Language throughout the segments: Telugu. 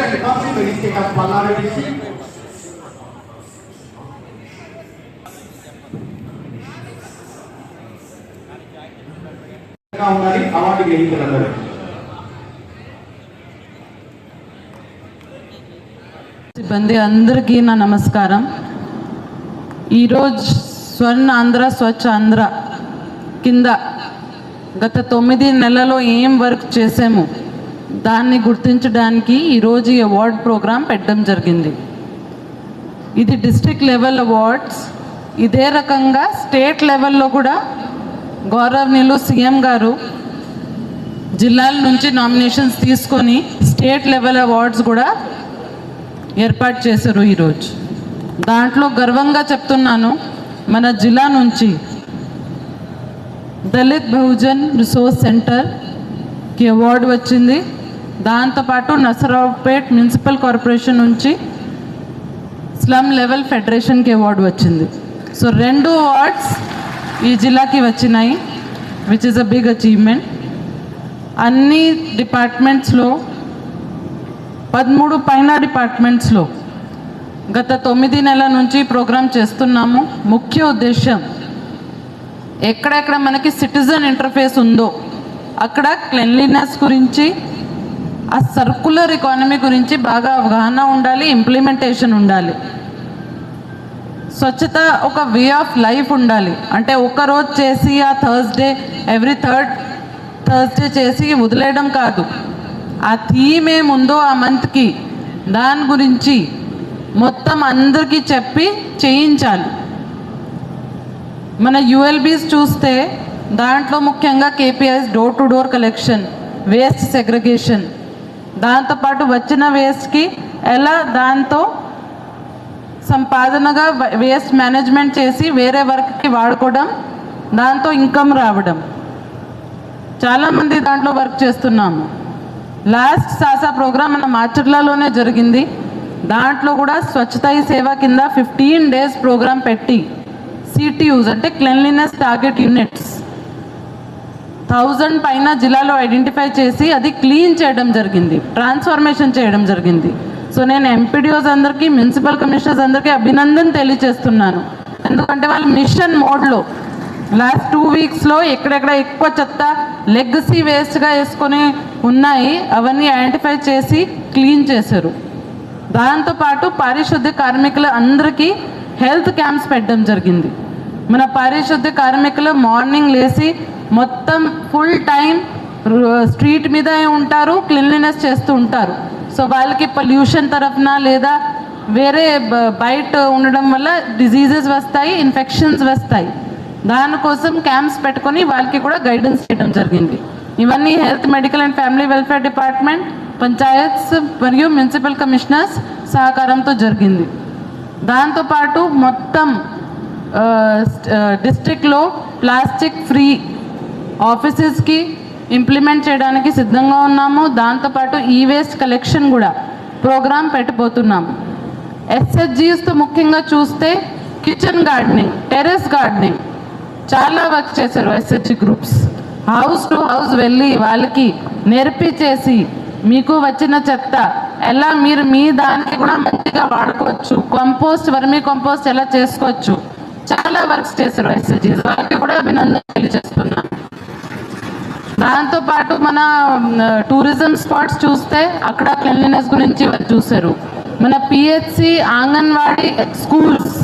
Mayor and the Council for the State of Palladu District. ఉండాలి అవార్డు గ్రహీతలందరూ సిబ్బంది అందరికీ నా నమస్కారం. ఈరోజు స్వర్ణ ఆంధ్ర స్వచ్ఛ ఆంధ్ర కింద గత తొమ్మిది నెలలో ఏం వర్క్ చేసాము? దాన్ని గుర్తించడానికి ఈరోజు ఈ అవార్డ్ ప్రోగ్రాం పెట్టడం జరిగింది. ఇది డిస్ట్రిక్ట్ లెవెల్ అవార్డ్స్ ఇదే రకంగా స్టేట్ లెవెల్లో కూడా గౌరవనీయులు సీఎం గారు జిల్లాల నుంచి నామినేషన్స్ తీసుకొని స్టేట్ లెవెల్ అవార్డ్స్ కూడా ఏర్పాటు చేశారు ఈరోజు దాంట్లో గర్వంగా చెప్తున్నాను మన జిల్లా నుంచి దళిత్ బహుజన్ రిసోర్స్ సెంటర్కి అవార్డు వచ్చింది. దాంతోపాటు నసరావుపేట్ మున్సిపల్ కార్పొరేషన్ నుంచి స్లమ్ లెవెల్ ఫెడరేషన్కి అవార్డు వచ్చింది. సో రెండు అవార్డ్స్ ఈ జిల్లాకి వచ్చినాయి which is a big achievement అన్ని డిపార్ట్మెంట్స్లో పదమూడు పైన డిపార్ట్మెంట్స్లో గత తొమ్మిది నెలల నుంచి ప్రోగ్రామ్ చేస్తున్నాము. ముఖ్య ఉద్దేశం ఎక్కడెక్కడ మనకి సిటిజన్ ఇంటర్ఫేస్ ఉందో అక్కడ క్లెన్లీనెస్ గురించి ఆ సర్కులర్ ఎకానమీ గురించి బాగా అవగాహన ఉండాలి ఇంప్లిమెంటేషన్ ఉండాలి. స్వచ్ఛత ఒక వే ఆఫ్ లైఫ్ ఉండాలి. అంటే ఒక రోజు చేసి ఆ థర్స్డే ఎవ్రీ థర్డ్ థర్స్డే చేసి వదిలేయడం కాదు. ఆ థీమ్ ఏముందో ఆ మంత్కి దాని గురించి మొత్తం అందరికీ చెప్పి చేయించాలి. మన యుఎల్బీస్ చూస్తే దాంట్లో ముఖ్యంగా KPIs door to door collection waste segregation దాంతోపాటు వచ్చిన వేస్ట్కి ఎలా దాంతో సంపాదనగా వేస్ట్ మేనేజ్మెంట్ చేసి వేరే వర్క్కి వాడుకోవడం దాంతో ఇన్కమ్ రావడం. చాలామంది దాంట్లో వర్క్ చేస్తున్నాము. లాస్ట్ సాసా ప్రోగ్రామ్ మన మాచర్లలోనే జరిగింది. దాంట్లో కూడా స్వచ్ఛతాయి సేవ కింద ఫిఫ్టీన్ డేస్ ప్రోగ్రామ్ పెట్టి సిటీయూస్ అంటే క్లెన్లీనెస్ టార్గెట్ యూనిట్స్. థౌజండ్ పైన జిల్లాలో ఐడెంటిఫై చేసి అది క్లీన్ చేయడం జరిగింది ట్రాన్స్ఫర్మేషన్ చేయడం జరిగింది. సో నేను ఎంపీడీఓస్ అందరికీ మున్సిపల్ కమిషనర్స్ అందరికీ అభినందన తెలియజేస్తున్నాను. ఎందుకంటే వాళ్ళు మిషన్ మోడ్లో లాస్ట్ టూ వీక్స్లో ఎక్కడెక్కడ ఎక్కువ చెత్త లెగ్సీ వేస్ట్గా వేసుకొని ఉన్నాయి అవన్నీ ఐడెంటిఫై చేసి క్లీన్ చేశారు. దాంతోపాటు పారిశుద్ధ్య కార్మికుల అందరికీ హెల్త్ క్యాంప్స్ పెట్టడం జరిగింది. మన పారిశుద్ధ్య కార్మికులు మార్నింగ్ లేచి మొత్తం ఫుల్ టైం స్ట్రీట్ మీద ఉంటారు క్లీన్లీనెస్ చేస్తూ ఉంటారు. సో వాళ్ళకి పొల్యూషన్ తరఫున లేదా వేరే బయట ఉండడం వల్ల డిజీజెస్ వస్తాయి ఇన్ఫెక్షన్స్ వస్తాయి. దానికోసం క్యాంప్స్ పెట్టుకొని వాళ్ళకి కూడా గైడెన్స్ చేయడం జరిగింది. ఇవన్నీ health medical and family welfare department panchayats మరియు మున్సిపల్ కమిషనర్స్ సహకారంతో జరిగింది. దాంతోపాటు మొత్తం డిస్టిక్లో ప్లాస్టిక్ ఫ్రీ ఆఫీసెస్కి ఇంప్లిమెంట్ చేయడానికి సిద్ధంగా ఉన్నాము. దాంతోపాటు ఈ వేస్ట్ కలెక్షన్ కూడా ప్రోగ్రామ్ పెట్టబోతున్నాము ఎస్హెచ్జిస్తో ముఖ్యంగా చూస్తే కిచెన్ గార్డెనింగ్ టెర్రస్ గార్డెనింగ్ చాలా వర్క్ చేశారు SHG groups house to house వెళ్ళి వాళ్ళకి నేర్పించేసి మీకు వచ్చిన చెత్త ఎలా మీరు మీ దానికి కూడా మంచిగా వాడుకోవచ్చు. కంపోస్ట్ వర్మీ కంపోస్ట్ ఎలా చేసుకోవచ్చు. చాలా వర్క్స్ చేశారు ఎస్ఎస్జీస్ వాళ్ళకి కూడా అభినందన తెలియజేస్తున్నాను దాంతోపాటు మన టూరిజం స్పాట్స్ చూస్తే అక్కడ క్లెన్లీనెస్ గురించి చూశారు. మన పిహెచ్సి ఆంగన్వాడీ స్కూల్స్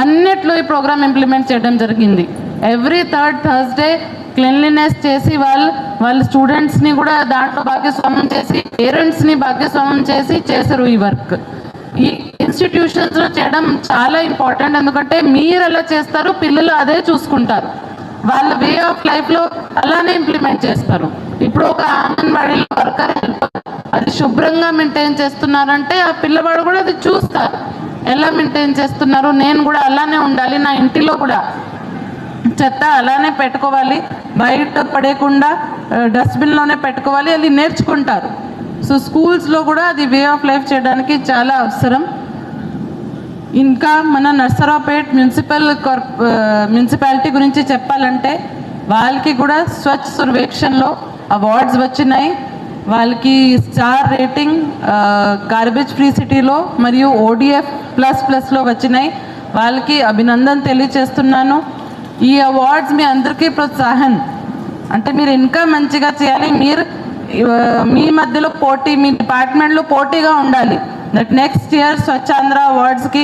అన్నిట్లో ఈ ప్రోగ్రామ్ ఇంప్లిమెంట్ చేయడం జరిగింది. ఎవ్రీ థర్డ్ థర్స్డే క్లెన్లీనెస్ చేసి వాళ్ళు వాళ్ళ స్టూడెంట్స్ని కూడా దాంట్లో భాగస్వామ్యం చేసి పేరెంట్స్ని భాగస్వామ్యం చేసి చేశారు ఈ వర్క్. ఈ ఇన్స్టిట్యూషన్స్లో చేయడం చాలా ఇంపార్టెంట్. ఎందుకంటే మీరు ఎలా చేస్తారు పిల్లలు అదే చూసుకుంటారు. వాళ్ళ వే ఆఫ్ లైఫ్లో అలానే ఇంప్లిమెంట్ చేస్తారు. ఇప్పుడు ఒక అంగన్వాడీలో వర్కర్ అది శుభ్రంగా మెయింటైన్ చేస్తున్నారంటే ఆ పిల్లవాడు కూడా అది చూస్తారు. ఎలా మెయింటైన్ చేస్తున్నారు? నేను కూడా అలానే ఉండాలి నా ఇంటిలో కూడా. చెత్త అలానే పెట్టుకోవాలి బయట పడేయకుండా డస్ట్బిన్లోనే పెట్టుకోవాలి అది నేర్చుకుంటారు. సో స్కూల్స్లో కూడా అది వే ఆఫ్ లైఫ్ చేయడానికి చాలా అవసరం. ఇంకా మన నర్సరావుపేట్ మున్సిపల్ మున్సిపాలిటీ గురించి చెప్పాలంటే వాళ్ళకి కూడా స్వచ్ఛ సర్వేక్షణలో అవార్డ్స్ వచ్చినాయి. వాళ్ళకి స్టార్ రేటింగ్ గార్బేజ్ ఫ్రీ సిటీలో మరియు ఓడిఎఫ్ ప్లస్ ప్లస్లో వచ్చినాయి. వాళ్ళకి అభినందన తెలియచేస్తున్నాను. ఈ అవార్డ్స్ మీ అందరికీ ప్రోత్సాహం. అంటే మీరు ఇంకా మంచిగా చేయాలి. మీరు మీ మధ్యలో పోటీ మీ డిపార్ట్మెంట్లో పోటీగా ఉండాలి. నెక్స్ట్ ఇయర్ స్వచ్ఛాంధ్ర అవార్డ్స్కి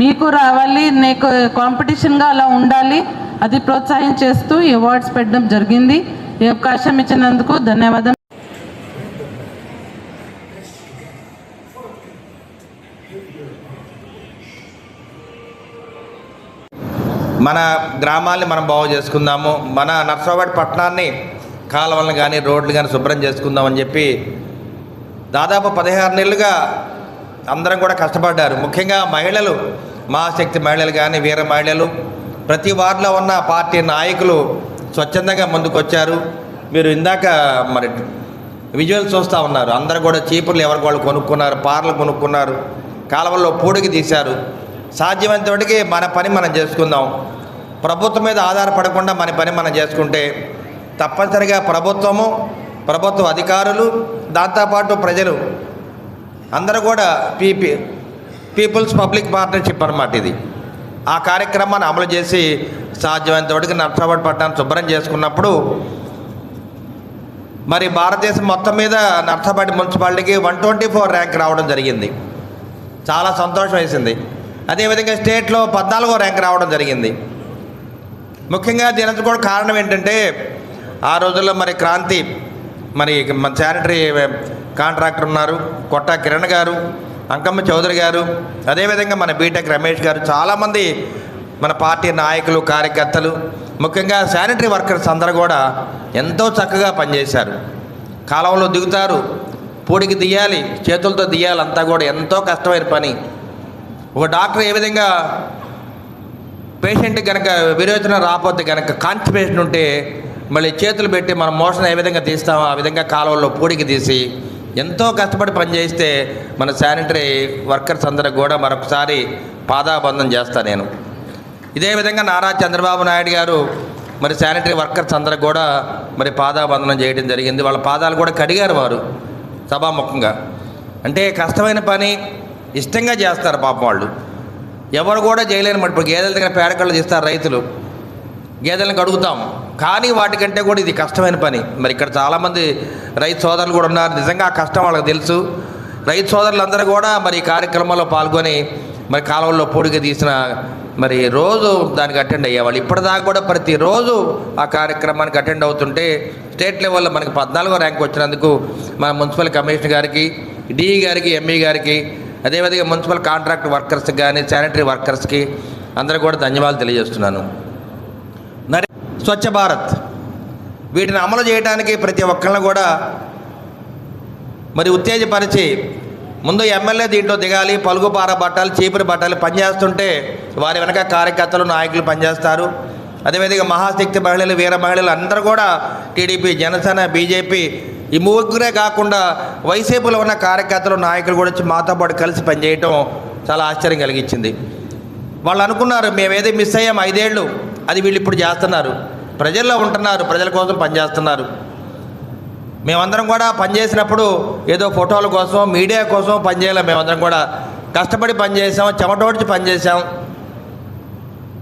మీకు రావాలి నీకు కాంపిటీషన్గా అలా ఉండాలి. అది ప్రోత్సాహం చేస్తూ ఈ అవార్డ్స్ పెట్టడం జరిగింది. ఈ అవకాశం ఇచ్చినందుకు ధన్యవాదం. మన గ్రామాల్ని మనం బాగు చేసుకుందాము. మన నర్సాబాద్ పట్టణాన్ని కాలువలను కానీ రోడ్లు కానీ శుభ్రం చేసుకుందామని చెప్పి దాదాపు పదిహారు నెలలుగా అందరం కూడా కష్టపడ్డారు. ముఖ్యంగా మహిళలు మహాశక్తి మహిళలు కానీ వీర మహిళలు ప్రతి వార్డులో ఉన్న పార్టీ నాయకులు స్వచ్ఛందంగా ముందుకొచ్చారు. మీరు ఇందాక మరి విజువల్ చూస్తూ ఉన్నారు. అందరూ కూడా చీపుర్లు ఎవరికి వాళ్ళు కొనుక్కున్నారు పార్లు కొనుక్కున్నారు కాలువల్లో పూడికి తీశారు. సాధ్యమైనంతటికి మన పని మనం చేసుకుందాం. ప్రభుత్వం మీద ఆధారపడకుండా మన పని మనం చేసుకుంటే తప్పనిసరిగా ప్రభుత్వము ప్రభుత్వ అధికారులు దాంతోపాటు ప్రజలు అందరూ కూడా పీపీ పీపుల్స్ పబ్లిక్ పార్ట్నర్షిప్ అన్నమాట ఇది. ఆ కార్యక్రమాన్ని అమలు చేసి సాధ్యమైనంత వరకు నర్సాబాద్ పట్టణాన్ని శుభ్రం చేసుకున్నప్పుడు మరి భారతదేశం మొత్తం మీద నర్సాబాద్ మున్సిపాలిటీకి వన్ ట్వంటీ ఫోర్ ర్యాంక్ రావడం జరిగింది. చాలా సంతోషం వేసింది. అదేవిధంగా స్టేట్లో పద్నాలుగో ర్యాంక్ రావడం జరిగింది. ముఖ్యంగా దీనికి కూడా కారణం ఏంటంటే ఆ రోజుల్లో మరి క్రాంతి మరి మన శానిటరీ కాంట్రాక్టర్ ఉన్నారు కొట్ట కిరణ్ గారు అంకమ్మ చౌదరి గారు అదేవిధంగా మన బీటెక్ రమేష్ గారు చాలామంది మన పార్టీ నాయకులు కార్యకర్తలు ముఖ్యంగా శానిటరీ వర్కర్స్ అందరూ కూడా ఎంతో చక్కగా పనిచేశారు. కాలంలో దిగుతారు పూడికి తీయాలి చేతులతో తీయాలి అంతా కూడా ఎంతో కష్టమైన పని. ఒక డాక్టర్ ఏ విధంగా పేషెంట్ కనుక విరోచన రాకపోతే కనుక కాన్స్టిపేషన్ ఉంటే మళ్ళీ చేతులు పెట్టి మనం మోషన్ ఏ విధంగా తీస్తామో ఆ విధంగా కాలువల్లో పూడికి తీసి ఎంతో కష్టపడి పనిచేస్తే మన శానిటరీ వర్కర్స్ అందరికి కూడా మరొకసారి పాదాబంధం చేస్తాను నేను. ఇదే విధంగా నారా చంద్రబాబు నాయుడు గారు మరి శానిటరీ వర్కర్స్ అందరికి కూడా మరి పాదాబంధనం చేయడం జరిగింది. వాళ్ళ పాదాలు కూడా కడిగారు వారు సభాముఖంగా. అంటే కష్టమైన పని ఇష్టంగా చేస్తారు పాపం వాళ్ళు. ఎవరు కూడా చేయలేని మరి ఇప్పుడు గేదెల దగ్గర పేడకళ్ళు తీస్తారు రైతులు. గేదెలను కడుగుతాం. కానీ వాటికంటే కూడా ఇది కష్టమైన పని. మరి ఇక్కడ చాలామంది రైతు సోదరులు కూడా ఉన్నారు. నిజంగా కష్టం వాళ్ళకి తెలుసు. రైతు సోదరులందరూ కూడా మరి ఈ కార్యక్రమంలో పాల్గొని మరి కాలువల్లో పొడిగ తీసిన మరి రోజు దానికి అటెండ్ అయ్యేవాళ్ళు. ఇప్పటిదాకా కూడా ప్రతిరోజు ఆ కార్యక్రమానికి అటెండ్ అవుతుంటే స్టేట్ లెవెల్లో మనకి పద్నాలుగో ర్యాంక్ వచ్చినందుకు మన మున్సిపల్ కమిషనర్ గారికి డిఈ గారికి ఎంఈ గారికి అదేవిధంగా మున్సిపల్ కాంట్రాక్ట్ వర్కర్స్కి కానీ శానిటరీ వర్కర్స్కి అందరూ కూడా ధన్యవాదాలు తెలియజేస్తున్నాను. స్వచ్ఛ భారత్. వీటిని అమలు చేయడానికి ప్రతి ఒక్కరిని కూడా మరి ఉత్తేజపరిచి ముందు ఎమ్మెల్యే దీంట్లో దిగాలి పలుగు పార బట్టాలి చీపురు బట్టాలి పనిచేస్తుంటే వారి వెనక కార్యకర్తలు నాయకులు పనిచేస్తారు. అదేవిధంగా మహాశక్తి మహిళలు వీర మహిళలు అందరూ కూడా టీడీపీ జనసేన బీజేపీ ఈ ముగ్గురే కాకుండా వైసీపీలో ఉన్న కార్యకర్తలు నాయకులు కూడా వచ్చి మాతో పాటు కలిసి పనిచేయటం చాలా ఆశ్చర్యం కలిగించింది. వాళ్ళు అనుకున్నారు మేమేదో మిస్ అయ్యాం ఐదేళ్ళు. అది వీళ్ళు ఇప్పుడు చేస్తున్నారు. ప్రజల్లో ఉంటున్నారు. ప్రజల కోసం పనిచేస్తున్నారు మేమందరం కూడా పనిచేసినప్పుడు ఏదో ఫోటోల కోసం మీడియా కోసం పనిచేయలేం మేమందరం కూడా కష్టపడి పనిచేసాం చెమటోడ్చి పనిచేసాం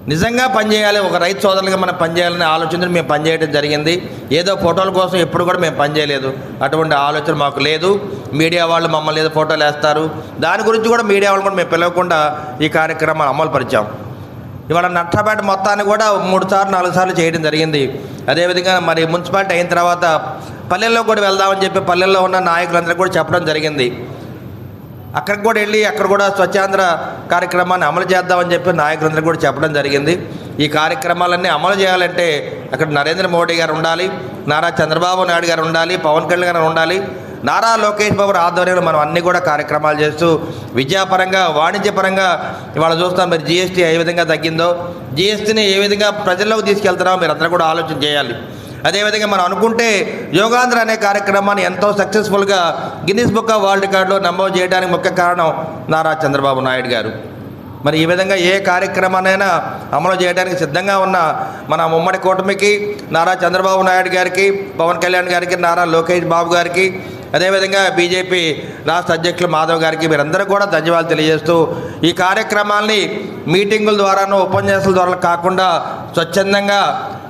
నిజంగా పనిచేయాలి ఒక రైతు సోదరులుగా మనం పనిచేయాలనే ఆలోచన మేము పనిచేయడం జరిగింది. ఏదో ఫోటోల కోసం ఎప్పుడు కూడా మేము పనిచేయలేదు అటువంటి ఆలోచన మాకు లేదు. మీడియా వాళ్ళు మమ్మల్ని ఏదో ఫోటోలు వేస్తారు. దాని గురించి కూడా మీడియా వాళ్ళు కూడా మేము పిలవకుండా ఈ కార్యక్రమాన్ని అమలు పరిచాం ఇవాళ నట్టపేట మొత్తాన్ని కూడా మూడు సార్లు నాలుగు సార్లు చేయడం జరిగింది. అదేవిధంగా మరి మున్సిపాలిటీ అయిన తర్వాత పల్లెల్లో కూడా వెళ్దామని చెప్పి పల్లెల్లో ఉన్న నాయకులందరూ కూడా చెప్పడం జరిగింది. అక్కడికి కూడా వెళ్ళి అక్కడ కూడా స్వచ్ఛాంధ్ర కార్యక్రమాన్ని అమలు చేద్దామని చెప్పి నాయకులందరూ కూడా చెప్పడం జరిగింది. ఈ కార్యక్రమాలన్నీ అమలు చేయాలంటే అక్కడ నరేంద్ర మోడీ గారు ఉండాలి నారా చంద్రబాబు నాయుడు గారు ఉండాలి పవన్ కళ్యాణ్ గారు ఉండాలి నారా లోకేష్ బాబు ఆధ్వర్యంలో మనం అన్ని కూడా కార్యక్రమాలు చేస్తూ విద్యాపరంగా వాణిజ్యపరంగా ఇవాళ చూస్తాం మరి జీఎస్టీ ఏ విధంగా తగ్గిందో జీఎస్టీని ఏ విధంగా ప్రజల్లోకి తీసుకెళ్తారో మీరు అందరూ కూడా ఆలోచన చేయాలి. అదేవిధంగా మనం అనుకుంటే యోగాంధ్ర అనే కార్యక్రమాన్ని ఎంతో సక్సెస్ఫుల్గా గిన్నిస్ బుక్ ఆఫ్ వరల్డ్ రికార్డులో నమోదు చేయడానికి ముఖ్య కారణం నారా చంద్రబాబు నాయుడు గారు. మరి ఈ విధంగా ఏ కార్యక్రమాన్నైనా అమలు చేయడానికి సిద్ధంగా ఉన్న మన ఉమ్మడి కూటమికి నారా చంద్రబాబు నాయుడు గారికి పవన్ కళ్యాణ్ గారికి నారా లోకేష్ బాబు గారికి అదేవిధంగా బీజేపీ రాష్ట్ర అధ్యక్షులు మాధవ్ గారికి మీరందరూ కూడా ధన్యవాదాలు తెలియజేస్తూ ఈ కార్యక్రమాల్ని మీటింగుల ద్వారానూ ఉపన్యాసాల ద్వారా కాకుండా స్వచ్ఛందంగా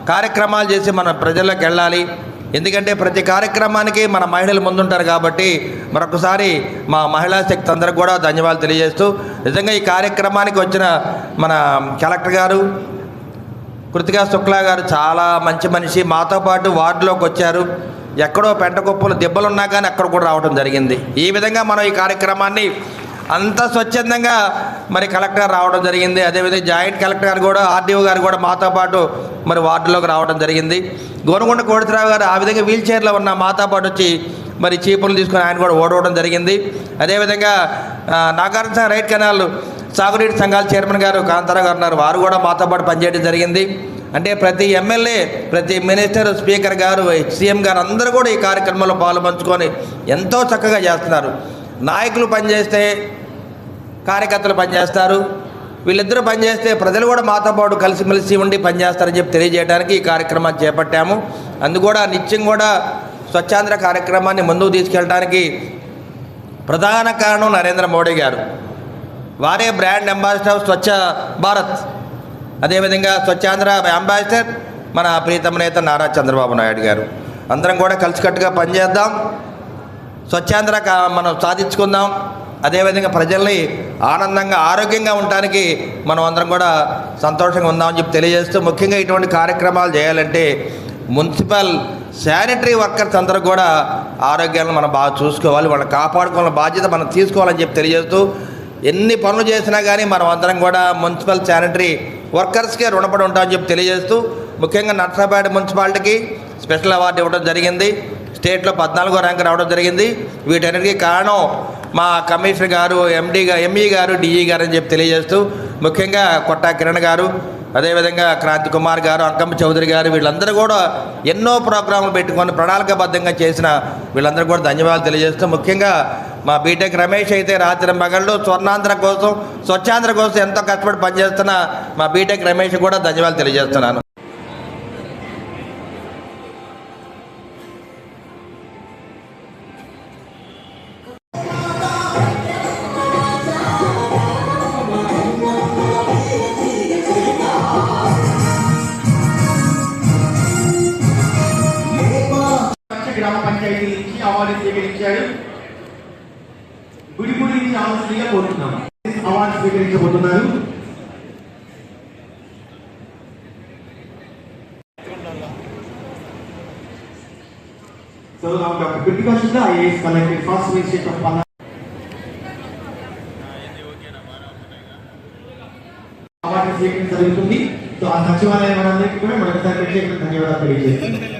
కార్యక్రమాలు చేసి మన ప్రజల్లోకి వెళ్ళాలి. ఎందుకంటే ప్రతి కార్యక్రమానికి మన మహిళలు ముందుంటారు కాబట్టి మరొకసారి మా మహిళా శక్తి అందరికి కూడా ధన్యవాదాలు తెలియజేస్తూ నిజంగా ఈ కార్యక్రమానికి వచ్చిన మన కలెక్టర్ గారు కృతికా శుక్లా గారు చాలా మంచి మనిషి. మాతో పాటు వార్డులోకి వచ్చారు. ఎక్కడో పెంట కుప్పలు కానీ అక్కడ కూడా రావడం జరిగింది. ఈ విధంగా మనం ఈ కార్యక్రమాన్ని అంత స్వచ్ఛందంగా మరి కలెక్టర్ రావడం జరిగింది. అదేవిధంగా జాయింట్ కలెక్టర్ గారు కూడా ఆర్డీఓ గారు కూడా మాతో పాటు మరి వార్డులోకి రావడం జరిగింది. గోనగుండ కోడితరావు గారు ఆ విధంగా వీల్ చైర్లో ఉన్న మాతో పాటు వచ్చి మరి చీపులు తీసుకుని ఆయన కూడా ఓడవడం జరిగింది. అదేవిధంగా నాగార్జున సాగర్ రైట్ కెనాల్ సాగునీటి సంఘాల చైర్మన్ గారు కాంతారావు గారు ఉన్నారు. వారు కూడా మాతో పాటు పనిచేయడం జరిగింది. అంటే ప్రతి ఎమ్మెల్యే ప్రతి మినిస్టర్ స్పీకర్ గారు సీఎం గారు అందరూ కూడా ఈ కార్యక్రమంలో పాలుపంచుకొని ఎంతో చక్కగా చేస్తున్నారు. నాయకులు పనిచేస్తే కార్యకర్తలు పనిచేస్తారు. వీళ్ళిద్దరూ పనిచేస్తే ప్రజలు కూడా మాతో పాటు కలిసిమెలిసి ఉండి పనిచేస్తారని చెప్పి తెలియజేయడానికి ఈ కార్యక్రమాన్ని చేపట్టాము. అందుకూడా నిత్యం కూడా స్వచ్ఛాంధ్ర కార్యక్రమాన్ని ముందుకు తీసుకెళ్ళడానికి ప్రధాన కారణం నరేంద్ర మోడీ గారు. వారే brand ambassador of Swachh Bharat. అదేవిధంగా స్వచ్ఛాంధ్ర అంబాసిడర్ మన ప్రీతమ నేత నారా చంద్రబాబు నాయుడు గారు. అందరం కూడా కలిసికట్టుగా పనిచేద్దాం. స్వచ్ఛాంధ్ర మనం సాధించుకుందాం. అదేవిధంగా ప్రజల్ని ఆనందంగా ఆరోగ్యంగా ఉండటానికి మనం అందరం కూడా సంతోషంగా ఉందామని చెప్పి తెలియజేస్తూ ముఖ్యంగా ఇటువంటి కార్యక్రమాలు చేయాలంటే మున్సిపల్ శానిటరీ వర్కర్స్ అందరూ కూడా ఆరోగ్యాలను మనం బాగా చూసుకోవాలి. వాళ్ళని కాపాడుకోవాలని బాధ్యత మనం తీసుకోవాలని చెప్పి తెలియజేస్తూ ఎన్ని పనులు చేసినా కానీ మనం అందరం కూడా మున్సిపల్ శానిటరీ వర్కర్స్కే రుణపడి ఉంటామని చెప్పి తెలియజేస్తూ ముఖ్యంగా నర్సాపేట మున్సిపాలిటీకి స్పెషల్ అవార్డు ఇవ్వడం జరిగింది. స్టేట్లో పద్నాలుగో ర్యాంక్ రావడం జరిగింది. వీటన్నిటికీ కారణం మా కమిషనర్ గారు ఎండీ గారు ఎంఈ గారు డిఈ గారు అని చెప్పి తెలియజేస్తూ ముఖ్యంగా కొట్టా కిరణ్ గారు అదేవిధంగా క్రాంతి కుమార్ గారు అంకమ్మ చౌదరి గారు వీళ్ళందరూ కూడా ఎన్నో ప్రోగ్రాంలు పెట్టుకొని ప్రణాళికాబద్ధంగా చేసిన వీళ్ళందరూ కూడా ధన్యవాదాలు తెలియజేస్తూ ముఖ్యంగా మా బీటెక్ రమేష్ అయితే రాత్రి మగళ్ళు స్వర్ణాంధ్ర కోసం స్వచ్ఛాంధ్ర కోసం ఎంతో కష్టపడి పనిచేస్తున్న మా బీటెక్ రమేష్ కూడా ధన్యవాదాలు తెలియజేస్తున్నాను. నుంచి కోరుతున్నాం. అవార్డు స్వీకరించబోతున్నారు. So now Dr. అవార్డు స్వీకరించ జరుగుతుంది. సో ఆ సచివాలయం వారందరికీ కూడా మరొకసారి ప్రత్యేక ధన్యవాదాలు తెలియజేస్తున్నాం.